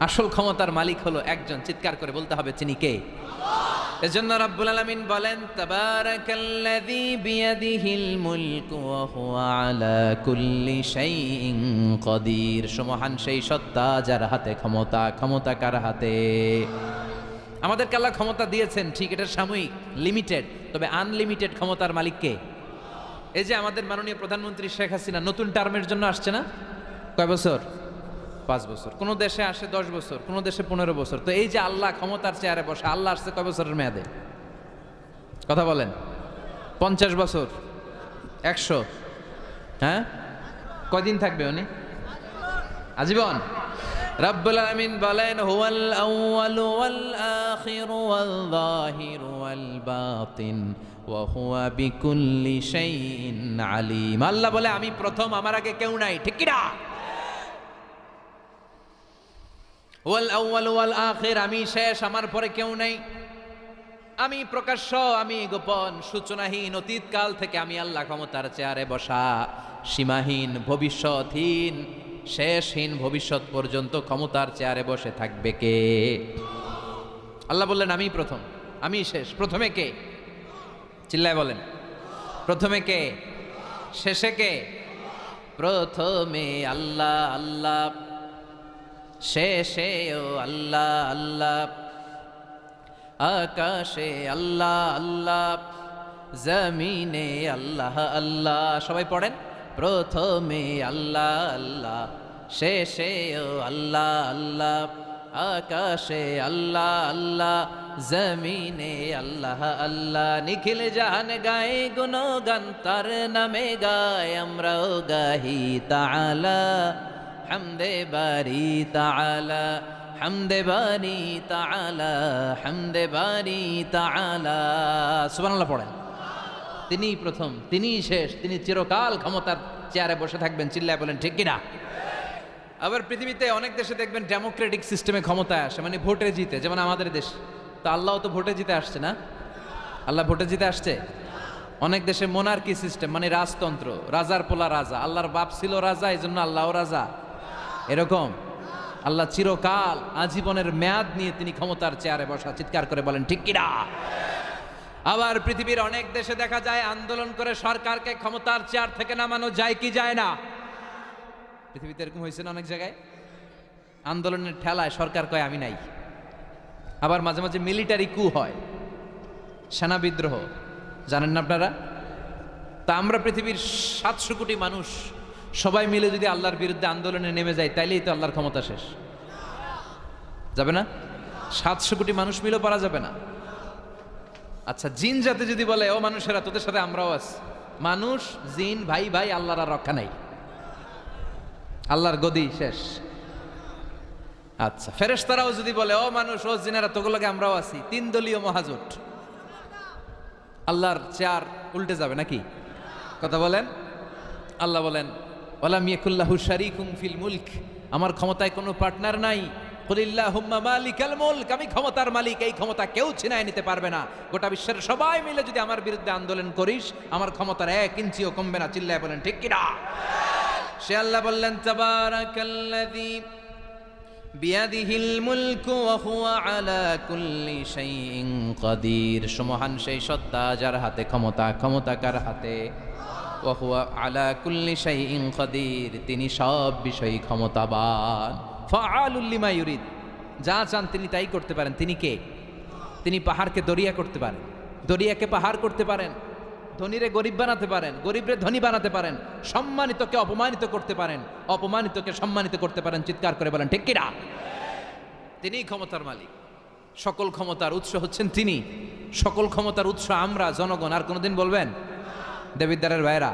আসল ক্ষমতার মালিক হলো একজন, চিৎকার করে বলতে হবে তিনি কে? এজন্য রাব্বুল আলামিন বলেন, তাবারাকাল্লাযী বিয়াদিহিল মুলকু ওয়া হুয়া আলা কুল্লি শাইইন কদির সমহান সেই সত্তা যার হাতে ক্ষমতা ক্ষমতা কার হাতে? আমাদের আল্লাহ ক্ষমতা দিয়েছেন, ঠিক, এটা সাময়িক লিমিটেড তবে আনলিমিটেড ক্ষমতার মালিক কে? এই যে আমাদের মাননীয় প্রধানমন্ত্রী শেখ হাসিনা নতুন টার্মের জন্য আসছে না? কয় বছর? পাঁচ বছর। কোন দেশে আসে দশ বছর, কোন দেশে পনেরো বছর। তো এই যে আল্লাহ ক্ষমতার চেয়ারে বসে, আল্লাহ আসছে কয় বছরের মেয়াদে? কথা বলেন। পঞ্চাশ বছর, একশো। হ্যাঁ? কয়দিন থাকবে উনি? আজীবন। রব্বুল আলামিন বলেন, হুয়াল আউয়ালু ওয়াল আখিরু ওয়াল যাহিরু ওয়াল বাতিন, ওয়া হুয়া বিকুল্লি শাইইন আলিম। আল্লাহ বলে, আমি প্রথম, আমার আগে কেউ নাই, ঠিক কি না? ওয়াল আউয়াল ওয়াল আখির, আমি শেষ, আমার পরে কেউ নেই। আমি প্রকাশ্য, আমি গোপন, সূচনাহীন, অতীতকাল থেকে আমি আল্লাহ ক্ষমতার চেয়ারে বসা। সীমাহীন, ভবিষ্যৎহীন, শেষহীন ভবিষ্যৎ পর্যন্ত ক্ষমতার চেয়ারে বসে থাকবে কে? আল্লাহ বললেন, আমি প্রথম, আমি শেষ। প্রথমে কে? চিল্লায় বলেন, প্রথমে কে? শেষে কে? প্রথমে আল্লাহ আল্লাহ। শেষে ও আল্লাহ আল্লাহ। আকাশে আল্লাহ আল্লাহ। জমিনে আল্লাহ আল্লাহ। সবাই পড়েন? প্রথমে আল্লাহ আল্লাহ। শেষে ও আল্লাহ আল্লাহ। আকাশে আল্লাহ আল্লাহ। জমিনে আল্লাহ আল্লাহ। নিখিল জাহান গায়ে গুণগান, তার নামে গায়, আমরাও গাহি তাআলা। হামদে বারি তাআলা, হামদে বারি তাআলা, হামদে বারি তাআলা। সুবহানাল্লাহ পড়েন। তিনিই প্রথম, তিনিই শেষ, তিনি চিরকাল ক্ষমতার চেয়ারে বসে থাকবেন, চিল্লায় বলেন, ঠিক কিনা? আবার পৃথিবীতে অনেক দেশে দেখবেন ডেমোক্রেটিক সিস্টেমে ক্ষমতায় আসে মানে ভোটে জিতে, যেমন আমাদের দেশ। তো আল্লাহ তো ভোটে জিতে আসছে না? আল্লাহ ভোটে জিতে আসছে? অনেক দেশে মোনার্কি সিস্টেম মানে রাজতন্ত্র, রাজার পোলা রাজা, আল্লাহর বাপ ছিল রাজা এই জন্য আল্লাহও রাজা। এরকম। আল্লাহ চিরকাল আজীবনের মেয়াদ নিয়ে তিনি ক্ষমতার চেয়ারে বসা। চিৎকার করে বলেন, ঠিক কিনা? আবার পৃথিবীর অনেক দেশে দেখা যায়, আন্দোলন করে সরকারকে ক্ষমতার চেয়ার থেকে নামানো যায় কি যায় না? পৃথিবীতে এরকম হয়েছে না অনেক জায়গায়? আন্দোলনের ঠেলায় সরকার কয়, আমি নাই। আবার মাঝে মাঝে মিলিটারি কু হয়, সেনা বিদ্রোহ। জানেন না আপনারা? তা আমরা পৃথিবীর সাতশো কোটি মানুষ সবাই মিলে যদি আল্লাহর বিরুদ্ধে আন্দোলনে নেমে যায়, তাইলেই তো আল্লাহর ক্ষমতা শেষ। যাবে না? সাতশো কোটি মানুষ মিলেও পারা যাবে না। আচ্ছা জিন জাতি যদি বলে, ও মানুষেরা, তোদের সাথে আমরাও আছি। মানুষ, জিন, ভাই ভাই, আল্লাহর আর রক্ষা নাই। আল্লাহর গদি শেষ। আচ্ছা ফেরেশতারাও যদি বলে, ও মানুষ, ও জিনেরা তোগুলোকে আমরাও আছি। তিন দলীয় মহাজোট। আল্লাহর চেয়ার উল্টে যাবে নাকি? কথা বলেন? আল্লাহ বলেন ওলাম ইয়াকুল্লাহু শারিকুম ফিল মুলক। আমার ক্ষমতায় কোনো পার্টনার নাই। কুলিল্লাহ হুম্মা মালিকাল মুলক। আমি ক্ষমতার মালিক, এই ক্ষমতা কেউ ছিনায় নিতে পারবে না। গোটা বিশ্বের সবাই মিলে যদি আমার বিরুদ্ধে আন্দোলন করিস, আমার ক্ষমতার এক ইঞ্চিও কমবে না। চিল্লায় বলেন, ঠিক কিনা? সে আল্লাহ বললেন, তাবারাকাল্লাযী বিয়াদিহিল মুলকু ওয়া হুয়া আলা কুল্লি শাইইন কাদির। সমহান সেই সত্তা যার হাতে ক্ষমতা ক্ষমতা হাতে? তিনি সব বিষয়ে ক্ষমতাবান। ফাআলুল লিমা ইউরিদ, যা চান তিনি তাই করতে পারেন। তিনি কে? তিনি পাহাড়কে দরিয়া করতে পারেন। দরিয়াকে পাহাড় করতে পারেন। ধনীরে গরিব বানাতে পারেন। গরিবরে ধনী বানাতে পারেন। সম্মানিতকে অপমানিত করতে পারেন। অপমানিতকে সম্মানিত করতে পারেন। চিৎকার করে বলেন, ঠিক কিনা তিনিই ক্ষমতার মালিক। সকল ক্ষমতার উৎস হচ্ছেন তিনি। সকল ক্ষমতার উৎস আমরা, জনগণ। আর কোনোদিন বলবেন দেবিদ্বারের ভাইরা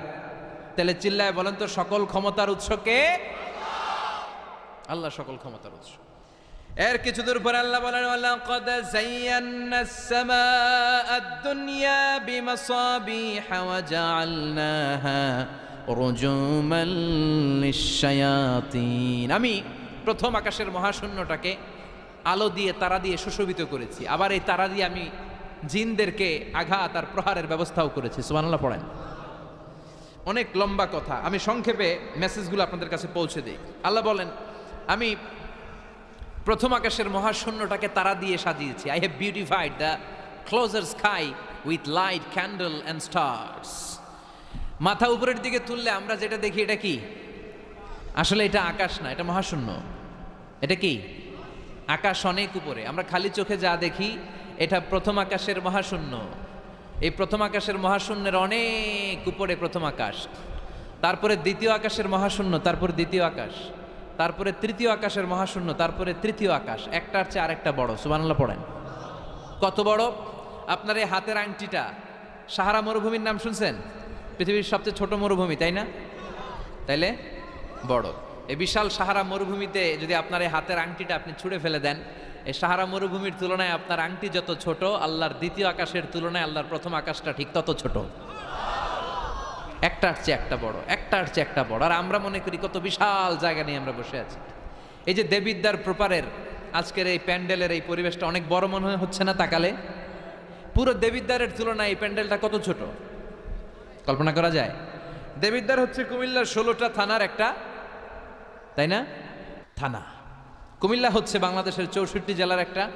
তাহলে চিল্লায় বলেন তো সকল ক্ষমতার উৎস কে? আল্লাহ সকল ক্ষমতার উৎস। এর কিছু দূর পরে আল্লাহ বলেন লাকাদ দুনিয়া বিমাসাবিহা ওয়া জাআলনাহা রুজুমান আমি প্রথম আকাশের মহাশূন্যটাকে আলো দিয়ে, তারা দিয়ে সুশোভিত করেছি। আবার এই তারা দিয়ে আমি জিনদেরকে আঘাত আর প্রহারের ব্যবস্থাও করেছি। সুবহানাল্লাহ পড়েন। অনেক লম্বা কথা। আমি সংক্ষেপে মেসেজগুলো আপনাদের কাছে পৌঁছে দিই। আল্লাহ বলেন, আমি প্রথম আকাশের মহাশূন্যটাকে তারা দিয়ে সাজিয়েছি। I have beautified the closer sky with light candle and stars মাথা উপরের দিকে তুললে আমরা যেটা দেখি, এটা কি? আসলে এটা আকাশ না, এটা মহাশূন্য। এটা কি? আকাশ অনেক উপরে। আমরা খালি চোখে যা দেখি, এটা প্রথম আকাশের মহাশূন্য। এই প্রথম আকাশের মহাশূন্যের অনেক উপরে প্রথম আকাশ। তারপরে দ্বিতীয় আকাশের মহাশূন্য, তারপরে দ্বিতীয় আকাশ। তারপরে তৃতীয় আকাশের মহাশূন্য, তারপরে তৃতীয় আকাশ। একটার চেয়ে আরেকটা বড় সুবানাল্লাহ পড়েন। কত বড়? আপনার এই হাতের আংটিটা, সাহারা মরুভূমির নাম শুনছেন? পৃথিবীর সবচেয়ে ছোট মরুভূমি, তাই না? তাইলে বড়। এই বিশাল সাহারা মরুভূমিতে যদি আপনার এই হাতের আংটিটা আপনি ছুঁড়ে ফেলে দেন, এই সাহারা মরুভূমির তুলনায় আপনার আংটি যত ছোট, আল্লাহর দ্বিতীয় আকাশের তুলনায় আল্লাহর প্রথম আকাশটা ঠিক তত ছোট। একটার চেয়ে একটা বড়, একটার চেয়ে একটা বড়। আর আমরা মনে করি কত বিশাল জায়গা নিয়ে আমরা বসে আছি। এই যে দেবিদ্যার প্রপারের আজকের এই প্যান্ডেলের এই পরিবেশটা অনেক বড় মনে হচ্ছে না তাকালে? পুরো দেবিদ্বারের তুলনায় এই প্যান্ডেলটা কত ছোট? কল্পনা করা যায়? দেবিদ্বার হচ্ছে কুমিল্লার ষোলোটা থানার একটা তাই না? থানা। কুমিল্লা হচ্ছে বাংলাদেশের চৌষট্টি জেলার একটা।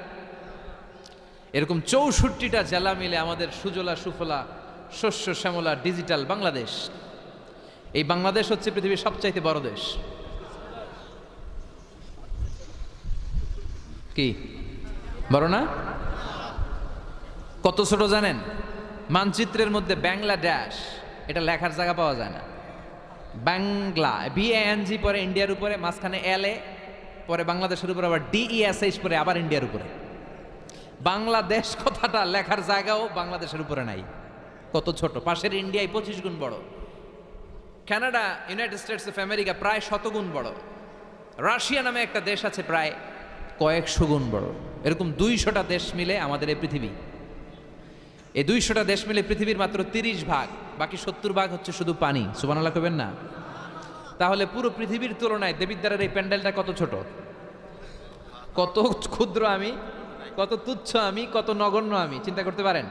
এরকম চৌষট্টিটা জেলা মিলে আমাদের সুজলা, সুফলা, শস্য, শ্যামলা, ডিজিটাল বাংলাদেশ। এই বাংলাদেশ হচ্ছে পৃথিবীর সবচাইতে বড় দেশ। কি? বড় না? কত ছোট জানেন? মানচিত্রের মধ্যে বাংলাদেশ, এটা লেখার জায়গা পাওয়া যায় না। বাংলা বিএএনজি পরে ইন্ডিয়ার উপরে, মাঝখানে এল এ পরে বাংলাদেশের উপরে, আবার ডিইএসএইচ পরে, আবার ইন্ডিয়ার উপরে। বাংলাদেশ কথাটা লেখার জায়গাও বাংলাদেশের উপরে নাই। কত ছোট। পাশের ইন্ডিয়ায় পঁচিশ গুণ বড়। Canada United States of America প্রায় শতগুণ বড়। রাশিয়া নামে একটা দেশ আছে প্রায় কয়েকশো গুণ বড়। এরকম দুইশোটা দেশ মিলে আমাদের এই পৃথিবী। এই দুইশোটা দেশ মিলে পৃথিবীর মাত্র তিরিশ ভাগ। বাকি সত্তর ভাগ হচ্ছে শুধু পানি। সুবানাল্লাহ করবেন না? তাহলে পুরো পৃথিবীর তুলনায় দেবিদ্বারের এই প্যান্ডেলটা কত ছোট? কত ক্ষুদ্র আমি? কত তুচ্ছ আমি? কত নগণ্য আমি? চিন্তা করতে পারেন?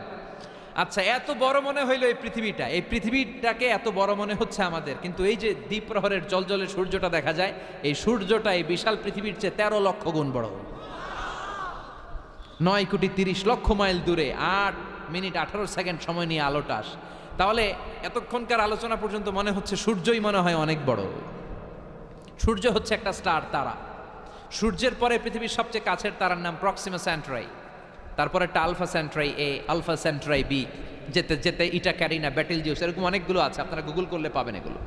আচ্ছা এত বড় মনে হইল এই পৃথিবীটা। এই পৃথিবীটাকে এত বড় মনে হচ্ছে আমাদের। কিন্তু এই যে দ্বীপ প্রহরের জলজলে সূর্যটা দেখা যায়, এই সূর্যটা এই বিশাল পৃথিবীর চেয়ে তেরো লক্ষ গুণ বড়। নয় কোটি তিরিশ লক্ষ মাইল দূরে, আট মিনিট আঠারো সেকেন্ড সময় নিয়ে আলোটা আস তাহলে এতক্ষণকার আলোচনা পর্যন্ত মনে হচ্ছে সূর্যই মনে হয় অনেক বড়। সূর্য হচ্ছে একটা স্টার তারা। সূর্যের পরে পৃথিবীর সবচেয়ে কাছের তারার নাম প্রক্সিমা স্যান্ট্রাই। তারপরে একটা alpha Centauri A, alpha Centauri B, যেতে যেতে ইটা, ক্যারিনা, ব্যাটেল জিউস, এরকম অনেকগুলো আছে, আপনারা গুগল করলে পাবেন এগুলো।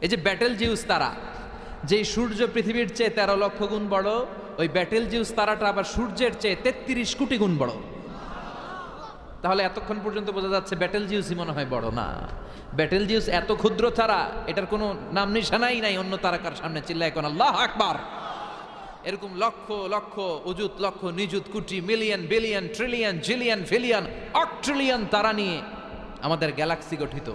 এই যে ব্যাটেল জিউস তারা, যেই সূর্য পৃথিবীর চেয়ে তেরো লক্ষ গুণ বড়, ওই ব্যাটেল জিউস তারাটা আবার সূর্যের চেয়ে তেত্রিশ কোটি গুণ বড়। তাহলে এতক্ষণ পর্যন্ত বোঝা যাচ্ছে ব্যাটেল জিউসই মনে হয় বড়। না। ব্যাটেল জিউস এত ক্ষুদ্র তারা এটার কোনো নাম নিশানাই নাই অন্য তারাকার সামনে চিল্লায় কোন আল্লাহ আকবার! এরকম লক্ষ লক্ষ অজুত লক্ষ নিযুত crore million billion trillion zillion pillion অট্রিলিয়ন তারা নিয়ে আমাদের গ্যালাক্সি গঠিত।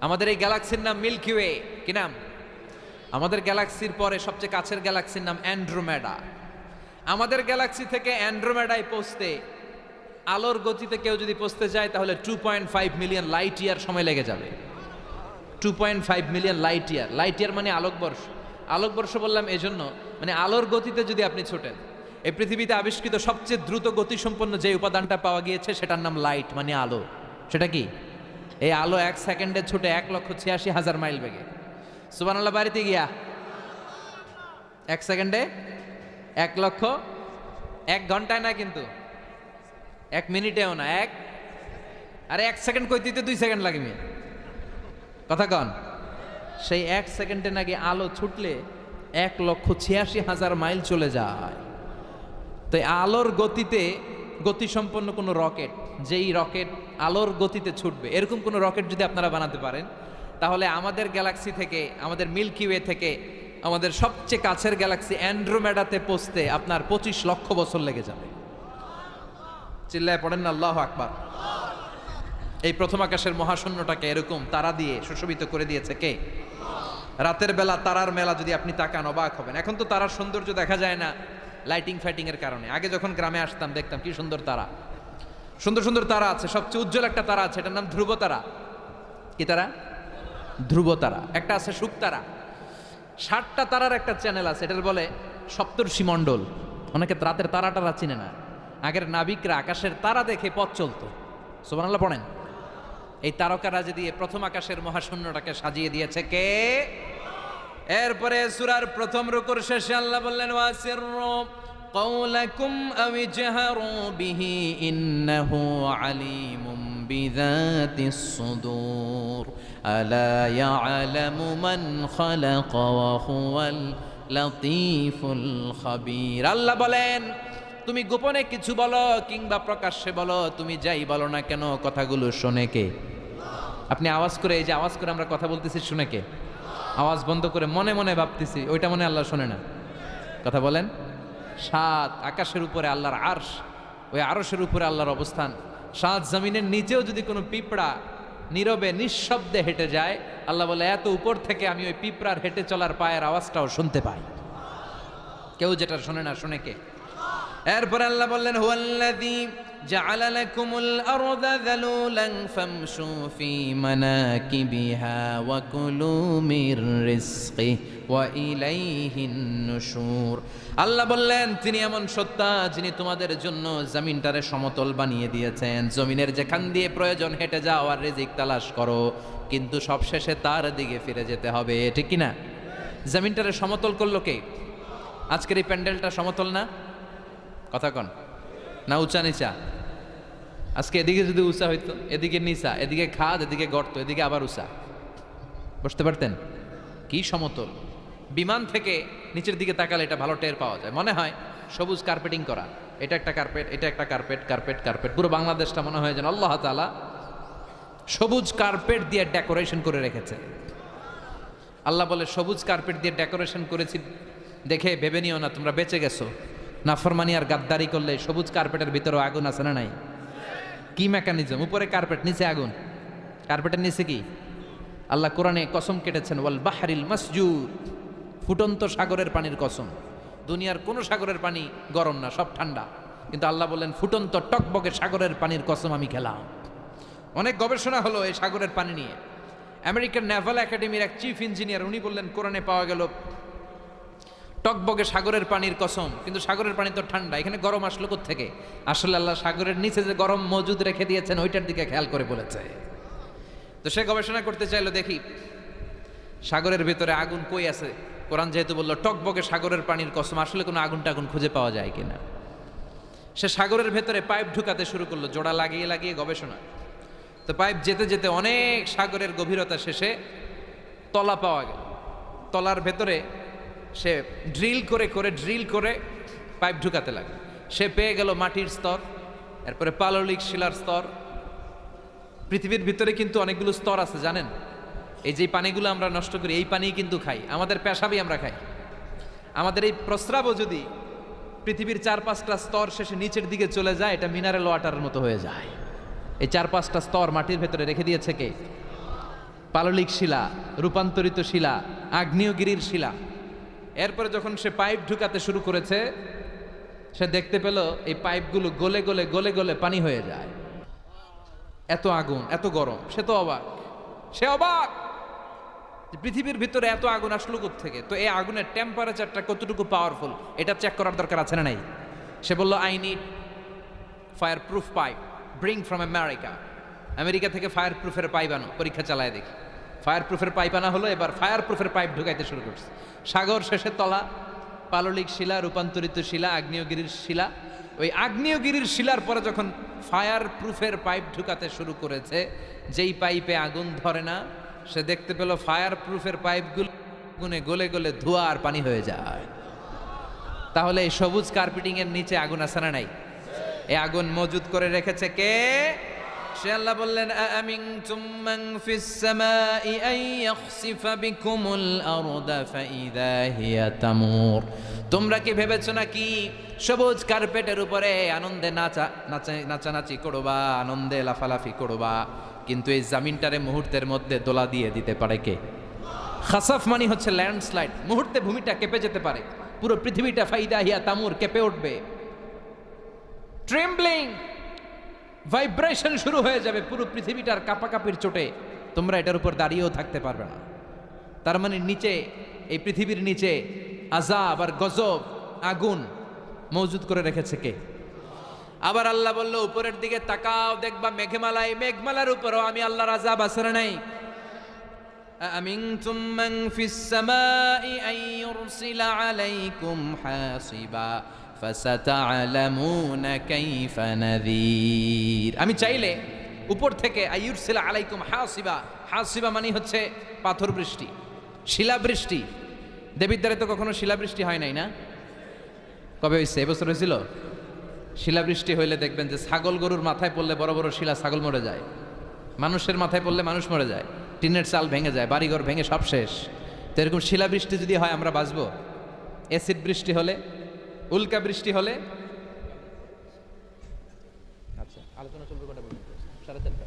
আমাদের এই গ্যালাক্সির নাম মিল্কি ওয়ে কি নাম? আমাদের গ্যালাক্সির পরে সবচেয়ে কাছের গ্যালাক্সির নাম অ্যান্ড্রোমেডা আমাদের গ্যালাক্সি থেকে অ্যান্ড্রোমেডায় পৌঁছতে আলোর গতিতে কেউ যদি পৌঁছতে যায়, তাহলে two point five million light year সময় লেগে যাবে। Two point five million light year light year মানে আলোকবর্ষ। আলোকবর্ষ বললাম এই জন্য মানে আলোর গতিতে যদি আপনি ছোটেন, এই পৃথিবীতে আবিষ্কৃত সবচেয়ে দ্রুত গতিসম্পন্ন যে উপাদানটা পাওয়া গিয়েছে, সেটার নাম লাইট মানে আলো। সেটা কি? এই আলো এক সেকেন্ডে ছুটে এক লক্ষ ছিয়াশি হাজার মাইল বেগে। সুবানাল্লাহ বাড়িতে গিয়া। এক সেকেন্ডে এক লক্ষ এক ঘন্টায় না কিন্তু? এক মিনিটেও না, এক আরে এক সেকেন্ড কই দিতে দুই সেকেন্ড লাগে মেয়ে কথা কন। সেই এক সেকেন্ডে নাকি আলো ছুটলে এক লক্ষ ছিয়াশি হাজার মাইল চলে যায়। তো আলোর গতিতে গতিসম্পন্ন কোনো রকেট, যেই রকেট আলোর গতিতে ছুটবে, এরকম কোনো রকেট যদি আপনারা বানাতে পারেন, তাহলে আমাদের গ্যালাক্সি থেকে, আমাদের মিল্কি ওয়ে থেকে, আমাদের সবচেয়ে কাছের গ্যালাক্সি অ্যান্ড্রোমেডাতে পৌঁছতে আপনার পঁচিশ লক্ষ বছর লেগে যাবে। চিল্লায় পড়েন না, আল্লাহ আকবার। এই প্রথম আকাশের মহাশূন্যটাকে এরকম তারা দিয়ে সুশোভিত করে দিয়েছে কে? রাতের বেলা তারার মেলা যদি আপনি তাকান অবাক হবেন। এখন তো তারার সৌন্দর্য দেখা যায় না লাইটিং ফাইটিং এর কারণে। আগে যখন গ্রামে আসতাম, দেখতাম কি সুন্দর তারা। সুন্দর সুন্দর তারা আছে, সবচেয়ে উজ্জ্বল একটা তারা আছে, এটার নাম ধ্রুব তারা। কি তারা? ধ্রুব তারা। একটা আছে শুক তারা। ষাটটা তারার একটা চ্যানেল আছে, এটার বলে সপ্তর্ষি মণ্ডল। অনেকে রাতের তারা টারা চিনে না। আগের নাবিকরা আকাশের তারা দেখে পথ চলতো সুবহানাল্লাহ পড়েন এই তারকারাজি দিয়ে প্রথম আকাশের মহাশূন্যটাকে সাজিয়ে দিয়েছে কে এরপরে সুরার প্রথম রুকুর শেষে আল্লাহ বললেন ওয়াসিরু قولكم أو اجهروا به إنه عليم بذات الصدور ألا يعلم من خلق وهو اللطيف الخبير আল্লাহ বলেন তুমি গোপনে কিছু বলো কিংবা প্রকাশ্যে বলো, তুমি যাই বলো না কেন কথাগুলো শোনে কে? আপনি আওয়াজ করে, এই যে আওয়াজ করে আমরা কথা বলতেছি, শুনে কে? আওয়াজ বন্ধ করে মনে মনে ভাবতেছি, ওইটা মনে আল্লাহ শোনে না। কথা বলেন। সাত, আকাশের উপরে আল্লাহর আরশ, ওই আরশের উপরে আল্লাহর অবস্থান। সাত, জমিনের নিচেও যদি কোনো পিঁপড়া নীরবে, নিঃশব্দে হেঁটে যায়, আল্লাহ বলে, এত উপর থেকে আমি ওই পিঁপড়ার হেঁটে চলার পায়ের আওয়াজটাও শুনতে পাই। কেউ যেটা শোনে না, শুনে কে? এরপর আল্লাহ বললেন, হুয়াল্লাযী জাআলা আরদা যালুলান ফামশু ফি মানাকিবিহা ওয়া কুলু মির রিজকি ওয়া ইলাইহিন নুশুর। আল্লাহ বললেন, তিনি এমন সত্তা যিনি তোমাদের জন্য জমিনটারে সমতল বানিয়ে দিয়েছেন। জমিনের যেখান দিয়ে প্রয়োজন হেঁটে যাও আর রিজিক তালাশ করো, কিন্তু সবশেষে তার দিকে ফিরে যেতে হবে। ঠিক কি না জমিনটারে সমতল করল কে? আজকের এই প্যান্ডেলটা সমতল না? কথা কন। না উঁচা নিচা? আজকে এদিকে যদি উঁচা হইতো, এদিকে নিচা, এদিকে খাদ, এদিকে গর্ত, এদিকে আবার উঁচা। বসতে পারতেন? কি সমতল? বিমান থেকে নিচের দিকে তাকালে এটা ভালো টের পাওয়া যায়। মনে হয় সবুজ কার্পেটিং করা। এটা একটা কার্পেট, এটা একটা কার্পেট কার্পেট কার্পেট। পুরো বাংলাদেশটা মনে হয় যেন আল্লাহ তালা সবুজ কার্পেট দিয়ে ডেকোরেশন করে রেখেছে। আল্লাহ বলে, সবুজ কার্পেট দিয়ে ডেকোরেশন করেছি, দেখে ভেবে নিও না, তোমরা বেঁচে গেছো। নাফরমানি আর গাদ্দারি করলে সবুজ কার্পেটের ভিতরেও আগুন আছে না নাই? কি মেকানিজম উপরে কার্পেট নিচে আগুন। কার্পেটের নিচে কি? আল্লাহ কোরআনে কসম কেটেছেন, ওয়াল বাহারিল মাসজুদ। ফুটন্ত সাগরের পানির কসম। দুনিয়ার কোনো সাগরের পানি গরম না, সব ঠান্ডা। কিন্তু আল্লাহ বললেন, ফুটন্ত টকবকে সাগরের পানির কসম আমি খেলাম। অনেক গবেষণা হলো এই সাগরের পানি নিয়ে। আমেরিকান নেভাল একাডেমির এক চিফ ইঞ্জিনিয়ার, উনি বললেন, কোরআনে পাওয়া গেল টকবগে সাগরের পানির কসম, কিন্তু সাগরের পানি তো ঠান্ডা, এখানে গরম আসলো থেকে আসলে আল্লাহ সাগরের নিচে যে গরম মজুদ রেখে দিয়েছেন, ওইটার দিকে খেয়াল করে বলেছে। তো সে গবেষণা করতে চাইলো, দেখি, সাগরের ভেতরে আগুন কই আছে? কোরআন যেহেতু বলল, টকবগে সাগরের পানির কসম, আসলে কোনো আগুন টাগুন খুঁজে পাওয়া যায় কিনা? সে সাগরের ভেতরে পাইপ ঢুকাতে শুরু করল, জোড়া লাগিয়ে লাগিয়ে গবেষণা। তো পাইপ যেতে যেতে অনেক সাগরের গভীরতা শেষে তলা পাওয়া গেল। তলার ভেতরে সে ড্রিল করে করে, ড্রিল করে পাইপ ঢুকাতে লাগে। সে পেয়ে গেল মাটির স্তর, এরপরে পাললিক শিলার স্তর। পৃথিবীর ভিতরে কিন্তু অনেকগুলো স্তর আছে, জানেন? এই যে পানিগুলো আমরা নষ্ট করি, এই পানি কিন্তু খাই। আমাদের পেশাবই আমরা খাই। আমাদের এই প্রস্রাবও যদি পৃথিবীর চার পাঁচটা স্তর শেষে নিচের দিকে চলে যায়, এটা মিনারেল ওয়াটারের মতো হয়ে যায়। এই চার পাঁচটা স্তর মাটির ভেতরে রেখে দিয়েছে কে? পাললিক শিলা, রূপান্তরিত শিলা, আগ্নেয়গিরির শিলা। এরপরে যখন সে পাইপ ঢুকাতে শুরু করেছে, সে দেখতে পেল এই পাইপগুলো গলে গলে গলে গলে পানি হয়ে যায়। এত আগুন, এত গরম, সে তো অবাক। সে অবাক পৃথিবীর ভিতরে এত আগুন আসলো থেকে তো এই আগুনের টেম্পারেচারটা কতটুকু পাওয়ারফুল এটা চেক করার দরকার আছে না নাই? সে বলল I need fireproof pipe bring from America America থেকে ফায়ার প্রুফের পাইপ আনো, পরীক্ষা চালায় দেখি। ফায়ার প্রুফের পাইপ আনা হলো, এবার ফায়ার প্রুফের পাইপ ঢুকাইতে শুরু করছে। সাগর শেষে তলা, পাললিক শিলা, রূপান্তরিত শিলা, আগ্নেয়গিরির শিলা। ওই আগ্নেয়গিরির শিলার পরে যখন ফায়ার প্রুফের পাইপ ঢুকাতে শুরু করেছে, যেই পাইপে আগুন ধরে না, সে দেখতে পেল ফায়ার প্রুফের পাইপগুলো গুনে গলে গলে ধোঁয়া আর পানি হয়ে যায়। তাহলে এই সবুজ কার্পেটিং এর নিচে আগুন আছে না নাই? এই আগুন মজুদ করে রেখেছে কে? সে আল্লাহ বললেন আমিনতুম মান ফিস সামাই ইয়াখসিফা বিকুমুল আরদা ফাইদা হিয়া তামুর। তোমরা কি ভেবেছো নাকি সবুজ কার্পেটের উপরে আনন্দে নাচা নাচা, নাচানাচি করবা, আনন্দে লাফালাফি করবা, কিন্তু এই জামিনটারে মুহূর্তের মধ্যে দোলা দিয়ে দিতে পারে কে? খাসাফ মানে হচ্ছে ল্যান্ডস্লাইড, মুহূর্তে ভূমিটা কেঁপে যেতে পারে, পুরো পৃথিবীটা ফাইদা হিয়া তামুর কেঁপে উঠবে। ট্রেম্বলিং ভাইব্রেশন শুরু হয়ে যাবে পুরো পৃথিবীটার কাপাকাপির চোটে তোমরা এটার উপর দাঁড়িয়েও থাকতে পারবে না তার মানে নিচে এই পৃথিবীর নিচে আজাব আর গজব আগুন মজুদ করে রেখেছে কে আবার আল্লাহ বলল উপরের দিকে তাকাও দেখবা মেঘমালায় মেঘমালার উপরও আমি আল্লাহর আজাব আসরে নাই أأمنتم من في السماء أن يرسل عليكم حاصبا فستعلمون كيف نذير আমি চাইলে উপর থেকে আলাইকুম হাসিবা হাসিবা মানে হচ্ছে পাথর বৃষ্টি, শিলাবৃষ্টি। দেবিদ্বারে তো কখনো শিলাবৃষ্টি হয় নাই না? কবে হয়েছে এবছর হয়েছিল? শিলাবৃষ্টি হইলে দেখবেন যে ছাগল গরুর মাথায় পড়লে বড় বড় শিলা ছাগল মরে যায়। মানুষের মাথায় পড়লে মানুষ মরে যায়। টিনের চাল ভেঙে যায়, বাড়িঘর ভেঙে সব শেষ। তো এরকম শিলাবৃষ্টি যদি হয় আমরা বাঁচবো? অ্যাসিড বৃষ্টি হলে উল্কা বৃষ্টি হলে? আচ্ছা আলোচনা চলবে কটা সাড়ে চারটা।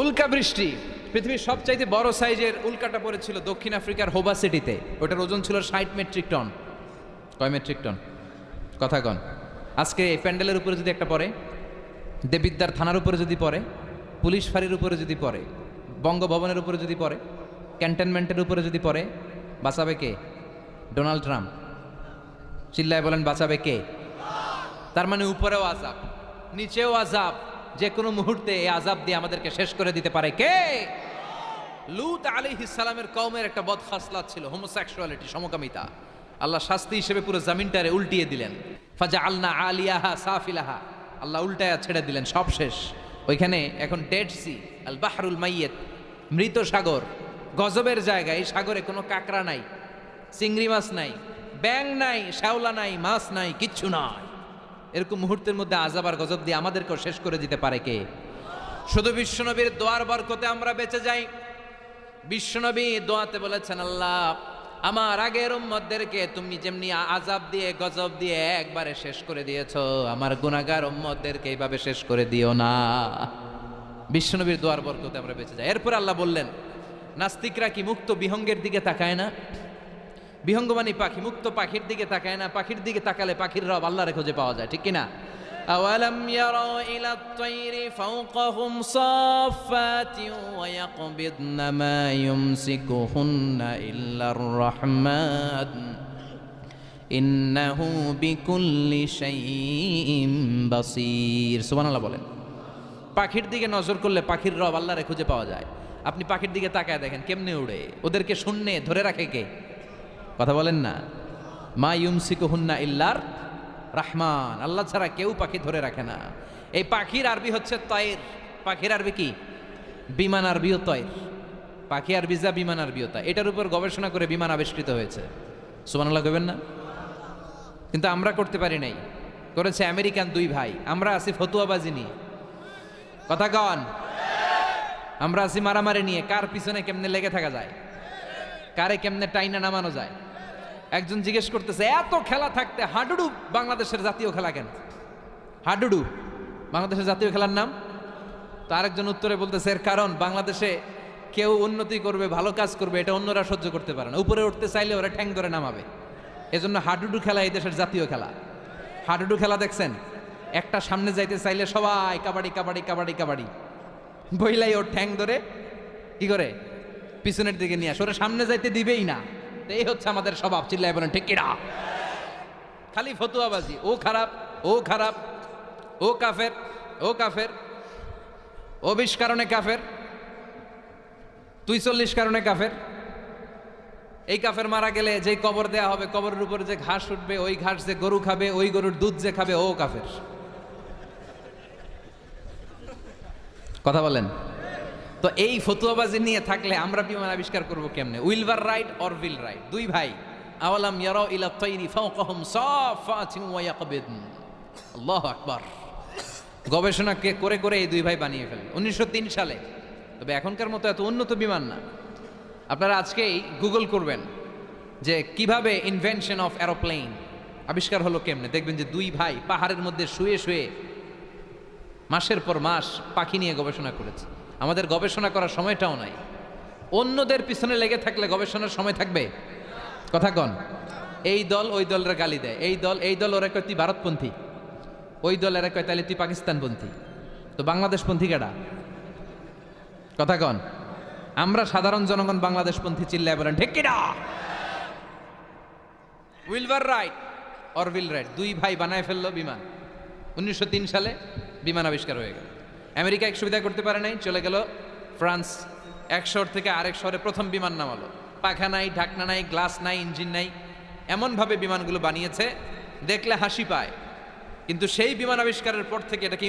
উল্কা বৃষ্টি পৃথিবীর সবচাইতে বড় সাইজের উল্কাটা পড়েছিল দক্ষিণ আফ্রিকার হোবা সিটিতে। ওটার ওজন ছিল ষাট মেট্রিক টন। কয় মেট্রিক টন? কথা কন। আজকে এই প্যান্ডেলের উপরে যদি একটা পড়ে দেবিদ্যার থানার উপরে যদি পড়ে পুলিশ ফাঁড়ির উপরে যদি পড়ে বঙ্গভবনের উপরে যদি পড়ে ক্যান্টনমেন্টের উপরে যদি পড়ে বাঁচাবে কে? Donald Trump. চিল্লায় বলেন, বাঁচাবে কে? তার মানে উপরেও আজাব নিচেও আজাব যে কোনো মুহূর্তে এই আজাব দিয়ে আমাদেরকে শেষ করে দিতে পারে কে? লুত আলী ইসালামের কৌমের একটা বদ খাসলাত ছিল হোমোসেক্সুয়ালিটি সমকামিতা। আল্লাহ শাস্তি হিসেবে পুরো জামিনটারে উল্টিয়ে দিলেন। ফাজা আলনা আলিয়াহা সাফিলাহা। আল্লাহ উল্টায়া ছেড়ে দিলেন, সব শেষ। ওইখানে এখন ডেড সি আল বাহরুল মাইয়েত, মৃত সাগর, গজবের জায়গায় এই সাগরে কোনো কাকড়া নাই। চিংড়ি মাছ নাই ব্যাং নাই, শ্যাওলা নাই, মাছ নাই, কিচ্ছু নাই। এরকম মুহূর্তের মধ্যে আজাব আর গজব দিয়ে আমাদেরকেও শেষ করে দিতে পারে কে? শুধু বিশ্বনবীর দোয়ার বরকতে আমরা বেঁচে যাই। বিশ্বনবী দোয়াতে বলেছেন, আল্লাহ, আমার আগের উম্মতদেরকে তুমি যেমনি আজাব দিয়ে, গজব দিয়ে একবারে শেষ করে দিয়েছ, আমার গুনাগার উম্মতদেরকে এইভাবে শেষ করে দিও না। বিশ্বনবীর দোয়ার বরকতে আমরা বেঁচে যাই। এরপর আল্লাহ বললেন, নাস্তিকরা কি মুক্ত বিহঙ্গের দিকে তাকায় না? বিহঙ্গমানি পাখি মুক্ত পাখির দিকে তাকায় না পাখির দিকে তাকালে পাখির রব আল্লাহরে খুঁজে পাওয়া যায় ঠিক কিনা أولم يروا إلى الطير فوقهم صافات ويقبضن ما يمسكهن إلا الرحمن إنه بكل شيء بصير سبحان الله বলেন পাখির দিকে নজর করলে পাখির রব আল্লাহরে খুঁজে পাওয়া যায় আপনি পাখির দিকে তাকায় দেখেন কেমনে উড়ে ওদেরকে শূন্যে ধরে রাখে কে কথা বলেন না। মা ইউমসিকুহুন্না ইল্লার রাহমান। আল্লাহ ছাড়া কেউ পাখি ধরে রাখে না। এই পাখির আরবি হচ্ছে তয়ের। পাখির আরবি কি? বিমান আরবিও তয়ের। পাখি আরবি যা, বিমান আরবিও তা। এটার উপর গবেষণা করে বিমান আবিষ্কৃত হয়েছে। সুমানাল্লাহ কবেন না? কিন্তু আমরা করতে পারি নাই। করেছে আমেরিকান দুই ভাই। আমরা আছি ফতুয়াবাজি নিয়ে। কথা কন। আমরা আছি মারামারি নিয়ে। কার পিছনে কেমনে লেগে থাকা যায়? কারে কেমনে টাইনা নামানো যায়? একজন জিজ্ঞেস করতেছে, এত খেলা থাকতে হাডুডু বাংলাদেশের জাতীয় খেলা কেন? হাডুডু, বাংলাদেশের জাতীয় খেলার নাম? তো আরেকজন উত্তরে বলতেছে, এর কারণ, বাংলাদেশে কেউ উন্নতি করবে, ভালো কাজ করবে, এটা অন্যরা সহ্য করতে পারে না। উপরে উঠতে চাইলে ওরা ঠ্যাং ধরে নামাবে। এজন্য হাডুডু খেলা এই দেশের জাতীয় খেলা। হাডুডু খেলা দেখছেন? একটা সামনে যাইতে চাইলে সবাই কাবাডি কাবাডি কাবাডি কাবাডি। বইলাই ওর ঠ্যাং ধরে কি করে? পিছনের দিকে নিয়ে আসে। ওরা সামনে যাইতে দিবেই না। এই হচ্ছে আমাদের স্বভাব চিল্লাই বলেন, ঠিক কিনা? খালি ফতুয়াবাজি, ও খারাপ ও খারাপ, ও কাফের ও কাফের ও বিশ কারণে কাফের তুই চল্লিশ কারণে কাফের। এই কাফের মারা গেলে যে কবর দেয়া হবে, কবরের উপরে যে ঘাস উঠবে, ওই ঘাস যে গরু খাবে, ওই গরুর দুধ যে খাবে, ও কাফের। কথা বলেন। তো এই ফতুয়াবাজি নিয়ে থাকলে আমরা বিমান আবিষ্কার করব কেমনে? উইলভার রাইট অর উইল রাইট? দুই ভাই। আওয়ালাম ইয়ারাও ইলা তাইরি ফাওকাহুম সাফাতিন ওয়া ইয়াকবিদ আল্লাহু আকবার। গবেষণা করে করে এই দুই ভাই বানিয়ে ফেলেন উনিশশো সালে। তবে এখনকার মতো এত উন্নত বিমান না। আপনারা আজকেই গুগল করবেন যে কীভাবে ইনভেনশন অফ অ্যারোপ্লেন আবিষ্কার হলো কেমনে? দেখবেন যে দুই ভাই পাহাড়ের মধ্যে শুয়ে শুয়ে মাসের পর মাস পাখি নিয়ে গবেষণা করেছে। আমাদের গবেষণা করার সময়টাও নাই। অন্যদের পিছনে লেগে থাকলে গবেষণার সময় থাকবে? কথা কন। এই দল ওই দলের গালি দেয়। এই দল এই দল ওরা কয়, তুই ভারতপন্থী। ওই দল এরা কয় তাহলে তুই পাকিস্তানপন্থী। তো বাংলাদেশপন্থী কেডা কথা কন। আমরা সাধারণ জনগণ বাংলাদেশপন্থী চিল্লায় বলেন, ঠিক কিনা? উইলভার রাইট অর উইল রাইট, দুই ভাই বানায় ফেলল বিমান। উনিশশো তিন সালে বিমান আবিষ্কার হয়ে গেল। আমেরিকা এক সুবিধা করতে পারে নাই, চলে গেল ফ্রান্স। এক শহর থেকে আরেক শহরে প্রথম বিমান নামালো। পাখা নাই, ঢাকনা নাই, গ্লাস নাই, ইঞ্জিন নাই। এমনভাবে বিমানগুলো বানিয়েছে, দেখলে হাসি পায়। কিন্তু সেই বিমান আবিষ্কারের পর থেকে এটাকে